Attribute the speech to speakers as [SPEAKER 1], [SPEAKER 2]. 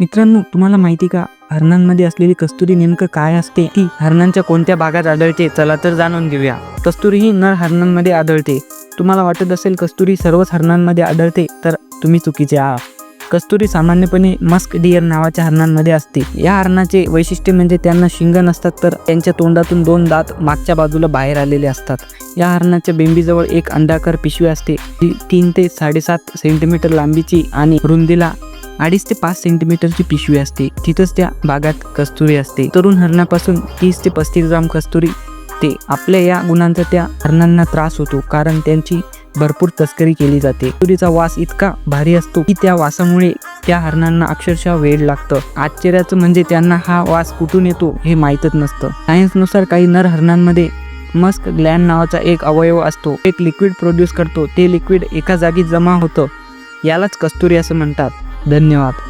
[SPEAKER 1] मित्रांनो तुम्हाला माहिती का? हरणांमध्ये असलेली कस्तुरी नेमकं काय असते? ती हरणांच्या कोणत्या भागात आढळते? चला तर जाणून घेऊया. कस्तुरी ही नर हरणांमध्ये आढळते. तुम्हाला वाटत असेल कस्तुरी सर्वच हरणांमध्ये आढळते तर तुम्ही चुकीचे आहात. कस्तुरी सामान्यपणे मस्क डिअर नावाच्या हरणांमध्ये असते. या हरणाचे वैशिष्ट्य म्हणजे त्यांना शिंग नसतात तर त्यांच्या तोंडातून दोन दात मागच्या बाजूला बाहेर आलेले असतात. या हरणाच्या बेंबीजवळ एक अंडाकार पिशवी असते. जी तीन ते साडेसात सेंटीमीटर लांबीची आणि रुंदीला अडीच ते पाच सेंटीमीटरची पिशवी असते. तिथंच त्या भागात कस्तुरी असते. तरुण हरणापासून तीस ते पस्तीस ग्राम कस्तुरी ते आपल्या या गुणांचा त्या हरणांना त्रास होतो कारण त्यांची भरपूर तस्करी केली जाते. कस्तुरीचा वास इतका भारी असतो की त्या वासामुळे त्या हरणांना अक्षरशः वेळ लागतं. आश्चर्याचं म्हणजे त्यांना हा वास कुठून येतो हे माहीतच नसतं. सायन्सनुसार काही नर हरणांमध्ये मस्क ग्लॅन नावाचा एक अवयव असतो. एक लिक्विड प्रोड्यूस करतो. ते लिक्विड एका जागी जमा होतं. यालाच कस्तुरी असं म्हणतात. धन्यवाद.